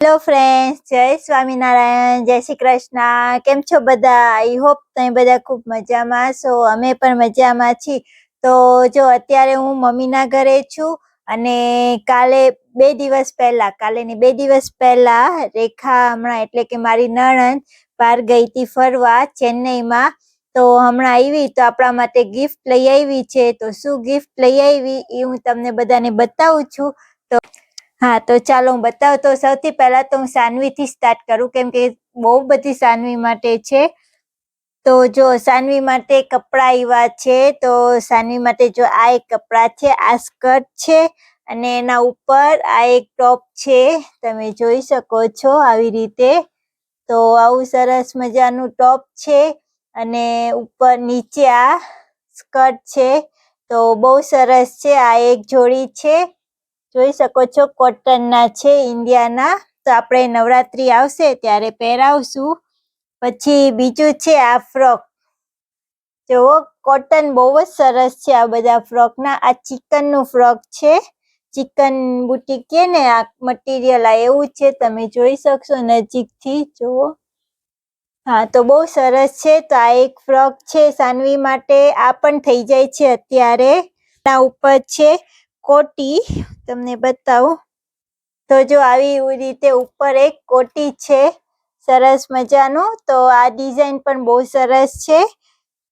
Hello friends જય સ્વામિનારાયણ. જય શ્રી કૃષ્ણ. કેમ છો બધા? આઈ હોપ તમે બધા ખૂબ મજામાં છો. અમે પણ મજામાં છીએ. તો જો અત્યારે હું મમ્મીના ઘરે છું અને કાલે બે દિવસ પહેલા, કાલે ને બે દિવસ પહેલા રેખા હમણાં એટલે કે મારી નણંદ બહાર ગઈ હતી ફરવા ચેન્નઈમાં. તો હમણાં આવી તો આપણા માટે ગિફ્ટ લઈ આવી છે. તો શું ગિફ્ટ લઈ આવી એ હું તમને બધાને બતાવું છું. તો હા, તો ચાલો હું બતાવું. તો સૌથી પહેલા તો હું સાનવીથી સ્ટાર્ટ કરું, કેમ કે બહુ બધી સાનવી માટે છે. તો જો સાનવી માટે કપડાં એવા છે, તો સાનવી માટે જો આ એક કપડાં છે, આ સ્કર્ટ છે, અને એના ઉપર આ એક ટોપ છે. તમે જોઈ શકો છો આવી રીતે. તો આવું સરસ મજાનું ટોપ છે, અને ઉપર નીચે આ સ્કર્ટ છે. તો બહુ સરસ છે, આ એક જોડી છે. જોઈ શકો છો કોટનના છે ઇન્ડિયાના. તો આપણે નવરાત્રી આવશે ત્યારે પહેરાવશું. પછી બીજું છે આ ફ્રોક. જુઓ, કોટન બહુ જ સરસ છે આ બધા ફ્રોકના. આ ચિકનનું ફ્રોક છે. ચિકન બુટી કે ને આ મટીરિયલ આ એવું છે, તમે જોઈ શકશો નજીકથી. જુઓ. હા, તો બહુ સરસ છે. તો આ એક ફ્રોક છે સાનવી માટે. આ પણ થઈ જાય છે અત્યારે. ના ઉપર છે કોટી તમને બતાવું. તો જો આવી રીતે ઉપર એક કોટી છે, સરસ મજાનું. તો આ ડિઝાઇન પણ બહુ સરસ છે.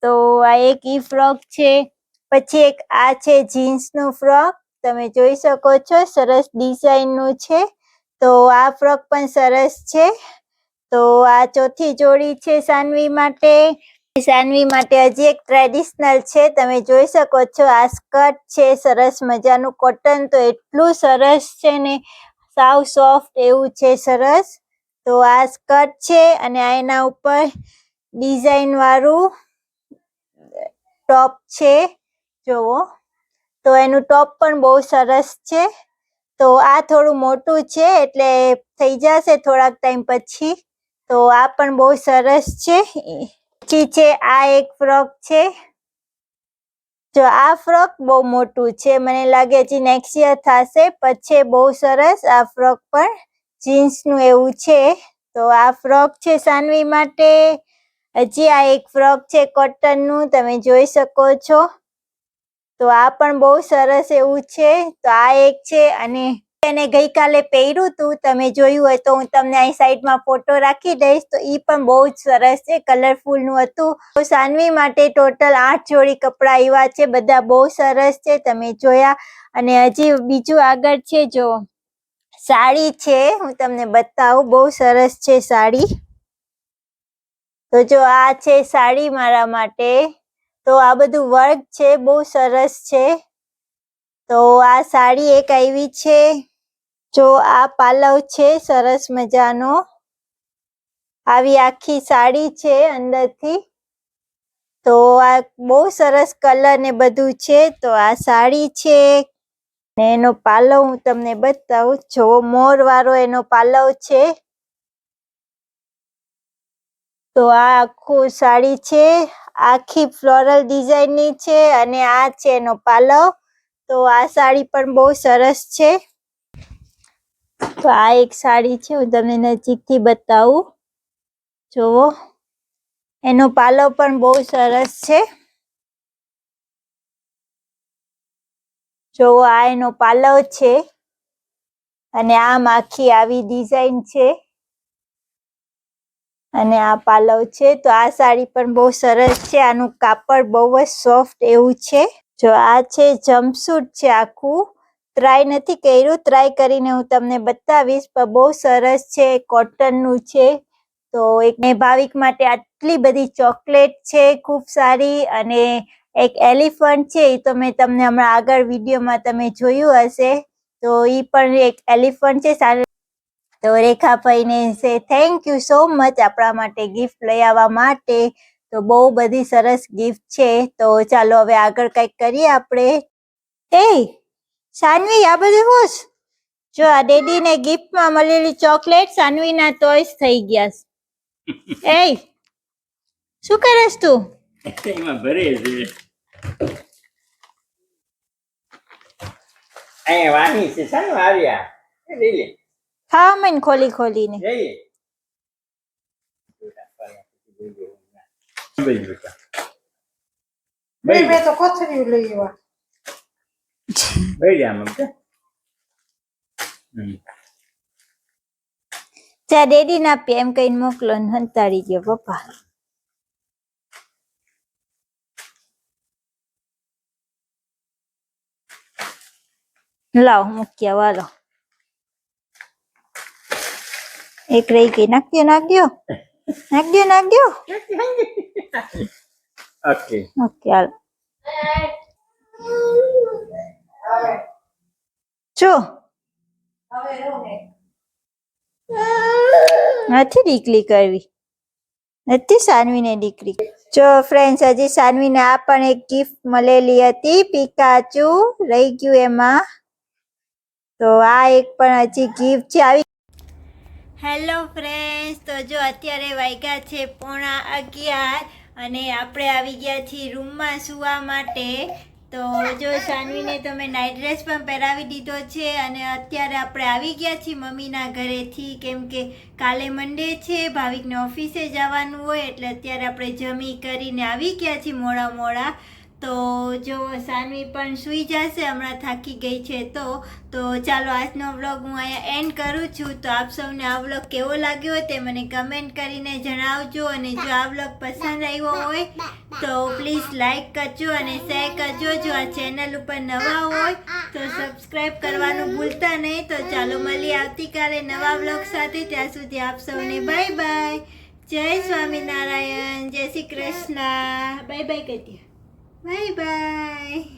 તો આ એક ઈ ફ્રોક છે, પછી એક આ છે જીન્સનું ફ્રોક. તમે જોઈ શકો છો, સરસ ડિઝાઇનનું છે. તો આ ફ્રોક પણ સરસ છે. તો આ ચોથી જોડી છે સાનવી માટે. સાનવી માટે હજી એક ટ્રેડિશનલ છે. તમે જોઈ શકો છો, આ સ્કર્ટ છે, સરસ મજાનું કોટન તો એટલું સરસ છે ને, સાવ સોફ્ટ એવું છે સરસ. તો આ સ્કર્ટ છે અને આ એના ઉપર ડિઝાઇન વાળું ટોપ છે. જોવો. તો એનું ટોપ પણ બહુ સરસ છે. તો આ થોડું મોટું છે એટલે થઈ જશે થોડાક ટાઈમ પછી. તો આ પણ બહુ સરસ છે. પછી છે? આ એક ફ્રોક છે. જો આ ફ્રોક બહુ મોટું છે, મને લાગે હજી નેક્સ્ટ યર થશે. પછી બહુ સરસ આ ફ્રોક પણ. જીન્સનું એવું છે. તો આ ફ્રોક છે સાનવી માટે. હજી આ એક ફ્રોક છે કોટનનું, તમે જોઈ શકો છો. તો આ પણ બહુ સરસ એવું છે. તો આ એક છે અને એને ગઈકાલે પહેર્યું હતું તમે જોયું હોય તો હું તમને અહીં સાઈડમાં ફોટો રાખી દઈશ, તો એ પણ બહુ જ સરસ છે કલરફુલનું હતું. તો સાનવી માટે ટોટલ આઠ જોડી કપડાં એવા છે, બધા બહુ સરસ છે, તમે જોયા. અને હજી બીજું આગળ છે, જો, સાડી છે, હું તમને બતાવું, બહુ સરસ છે સાડી. તો જો આ છે સાડી મારા માટે, તો આ બધું વર્ક છે, બહુ સરસ છે. તો આ સાડી એક આવી છે. જો આ પાલવ છે, સરસ મજાનો. આવી આખી સાડી છે અંદરથી. તો આ બહુ સરસ કલર ને બધું છે, તો આ સાડી છે. ને એનો પાલવ હું તમને બતાવું. જો મોર વાળો એનો પાલવ છે. તો આ આખું સાડી છે, આખી ફ્લોરલ ડિઝાઇનની છે અને આ છે એનો પાલવ. તો આ સાડી પણ બહુ સરસ છે. તો આ એક સાડી છે, હું તમને નજીકથી બતાવું. જોવો એનો પાલવ પણ બહુ સરસ છે. જુઓ, આ એનો પાલવ છે અને આમ આખી આવી ડિઝાઇન છે અને આ પાલવ છે. તો આ સાડી પણ બહુ સરસ છે. આનું કાપડ બહુ જ સોફ્ટ એવું છે. જો આ છે જમ્પસૂટ છે આખું. ટ્રાય નથી કર્યું. ટ્રાય કરીને હું તમને બતાવીશ, પણ બહુ સરસ છે કોટનનું છે. તો એક ને ભાવિક માટે આટલી બધી ચોકલેટ છે, ખૂબ સારી અને એક એલિફન્ટ છે, એ તો મેં તમને હમણાં આગળ વિડીયોમાં તમે જોયું હશે. તો એ પણ એક એલિફન્ટ છે, સારી તો રેખાભાઈને સે થેન્ક યુ સો મચ આપણા માટે ગિફ્ટ લઈ આવવા માટે. તો બહુ બધી સરસ ગિફ્ટ છે. તો ચાલો હવે આગળ કંઈક કરીએ આપણે. એ સાનવી આ બધું હું? જો આ ડેડીને ગિફ્ટમાં મળેલી ચોકલેટ સાનવીના ટોયસ થઈ ગયા છે. એ શું કરેસ તું એમાં ભરે છે અહીંયા વાહી છે સારું આવ્યા લઈ લે ખાવા માંડ ખોલી ખોલીને જઈએ બેન બે બે તો કોથળી લઈ આવ્યા. ચા ડેડી ના આપીએ એમ કહીને મોકલો ને હંતાડી ગયો પપ્પા લાવ મૂક્યા વાલો એક રહી ગઈ નાખ્યો નાખ્યો નાખ્યો નાખ્યો ઓકે ઓકે હાલ શું નથી દીકરી કરવી. નથી સાનવીને દીકરી જો ફ્રેન્ડ્સ હજી સાનવીને આ પણ એક ગિફ્ટ મળેલી હતી. પિકાચુ રહી ગયું એમાં. તો આ એક પણ હજી ગિફ્ટ છે. આવી હેલો ફ્રેન્ડ્સ તો જો અત્યારે વાગ્યા છે પોણા અગિયાર અને આપણે આવી ગયા છીએ રૂમમાં સુવા માટે. તો જો સાનવીને તમે નાઇટ ડ્રેસ પણ પહેરાવી દીધો છે અને અત્યારે આપણે આવી ગયા છીએ મમ્મીના ઘરેથી, કેમ કે કાલે મંડે છે, ભાવિકને ઓફિસે જવાનું હોય એટલે અત્યારે આપણે જમી કરીને આવી ગયા છીએ મોડા મોડા. તો જો સાનવી પણ સૂઈ જશે, હમણાં થાકી ગઈ છે તો તો ચાલો આજનો વ્લોગ હું અહીંયા એન્ડ કરું છું. તો આપ સૌને આ વ્લોગ કેવો લાગ્યો તે મને કમેન્ટ કરીને જણાવજો. અને જો આ વ્લોગ પસંદ આવ્યો હોય, તો પ્લીઝ લાઈક કરજો અને શેર કરજો. જો આ ચેનલ ઉપર નવા હોય, તો સબસ્ક્રાઈબ કરવાનું ભૂલતા નહીં. તો ચાલો મળીએ આવતીકાલે નવા વ્લોગ સાથે. ત્યાં સુધી આપ સૌને બાય બાય જય સ્વામિનારાયણ. જય શ્રી કૃષ્ણ. બાય બાય કહી દો બાય બાય